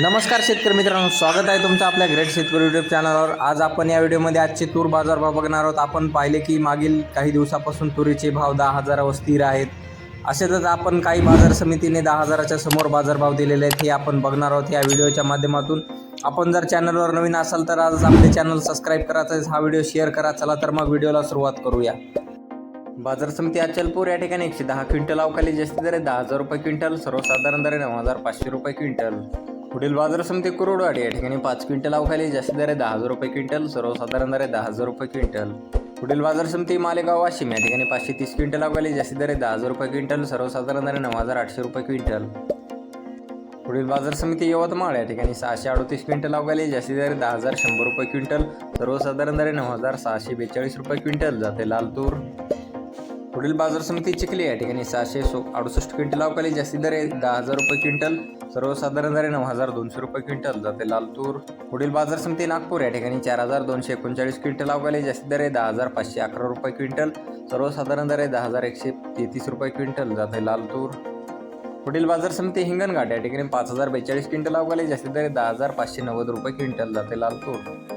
नमस्कार शेतकरी मित्रांनो स्वागत आहे तुमचं आपल्या ग्रेट शेतकरी युट्यूब चॅनलवर आज आपण या व्हिडिओमध्ये आजचे तूर बाजारभाव बघणार आहोत. आपण पाहिले की मागील काही दिवसापासून तुरीचे भाव दहा हजारावर स्थिर आहेत. असेच आपण काही बाजार समितीने दहा हजाराच्या समोर बाजारभाव दिलेले आहेत हे आपण बघणार आहोत या व्हिडिओच्या माध्यमातून. आपण जर चॅनलवर नवीन असाल तर आज आपले चॅनल सबस्क्राईब करायचं हा व्हिडिओ शेअर करा. चला तर मग व्हिडिओला सुरुवात करूया. बाजार समिती अचलपूर या ठिकाणी एकशे दहा क्विंटल अवकाली जास्ती दर आहे दहा हजार रुपये क्विंटल. सर्वसाधारण दर आहे नऊ हजार पाचशे रुपये क्विंटल. पुढील बाजार समिती कुरुडवाडी या ठिकाणी पाच क्विंटल अवकाली जास्ती दर आहे दहा हजार रुपये क्विंटल सर्वसाधारण दर आहे दहा हजार रुपये क्विंटल. पुढील बाजार समिती मालेगाव वाशिम या ठिकाणी पाचशे तीस क्विंटल अवकाली जास्ती दर आहे दहा हजार रुपये क्विंटल सर्वसाधारण दर आहे नऊ हजार आठशे रुपये क्विंटल. पुढील बाजार समिती यवतमाळ या ठिकाणी सहाशे अडतीस क्विंटल अवघाली जास्तीत दर दहा हजार शंभर रुपये क्विंटल सर्वसाधारण दर नऊ हजार सहाशे बेचाळीस रुपये क्विंटल जाते लालतूर पुढील बाजार समिती चिखली या ठिकाणी सहाशे सो अडुसष्ट क्विंटल अवकाली जास्ती दर आहे. दहा हजार रुपये क्विंटल सर्वसाधारण दर नऊ हजार दोनशे रुपये क्विंटल. जाते लालतूर. पुढील बाजार समिती नागपूर या ठिकाणी चार हजार दोनशे एकोणचाळीस क्विंटल अवकाली जास्ती दर आहे. दहा हजार पाचशे अकरा रुपये क्विंटल सर्वसाधारण दर आहे दहा हजार एकशे तेहतीस रुपये क्विंटल. जाते लालतूर. पुढील बाजार समिती हिंगणघाट या ठिकाणी पाच हजार बेचाळीस क्विंटल अवघाली जास्तीत दर दहा हजार पाचशे नव्वद रुपये क्विंटल. जाते लालतूर.